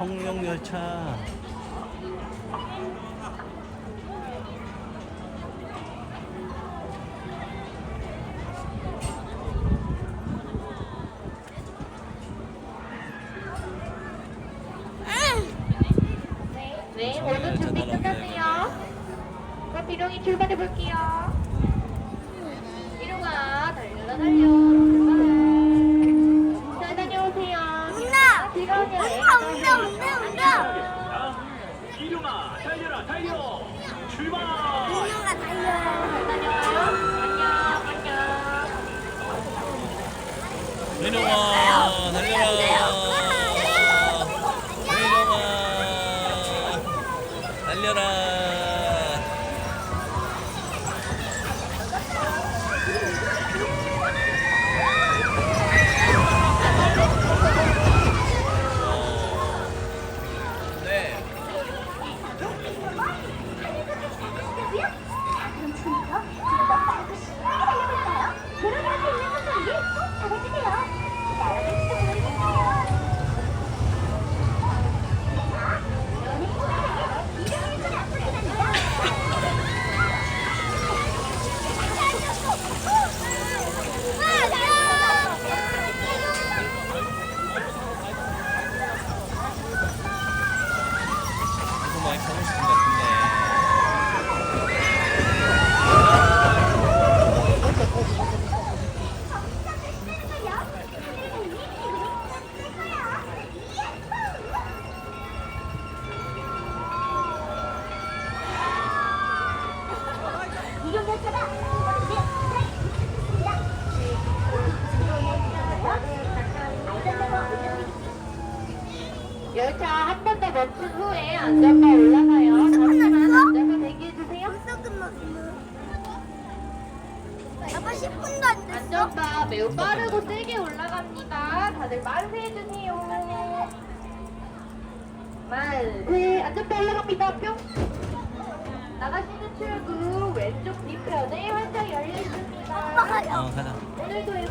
청룡 열차. 네, 저는 모두 준비 끝났네요. 그럼 비룡이 출발해 볼게요. 비룡아, 달려라 달려. 출발. 잘 다녀오세요. 운다! 운다, 운다! 이룡아 달려라 달려 출발. 안녕, 안녕. 민호아 달려라. 이거 많이 가고 싶은 것 같은데. 열차 한 번 더 멈춘 후에 안전바 올라가요. 잠시만 안전바 대기해주세요. 아빠 10분도 안 됐어. 안전바 매우 빠르고 세게 올라갑니다. 다들 만세 해주세요. 만세. 안전바 올라갑니다. 뿅. 나가시는 출구 왼쪽 뒤편에 활짝 열려 있습니다. 아빠. 어 가자. 오늘도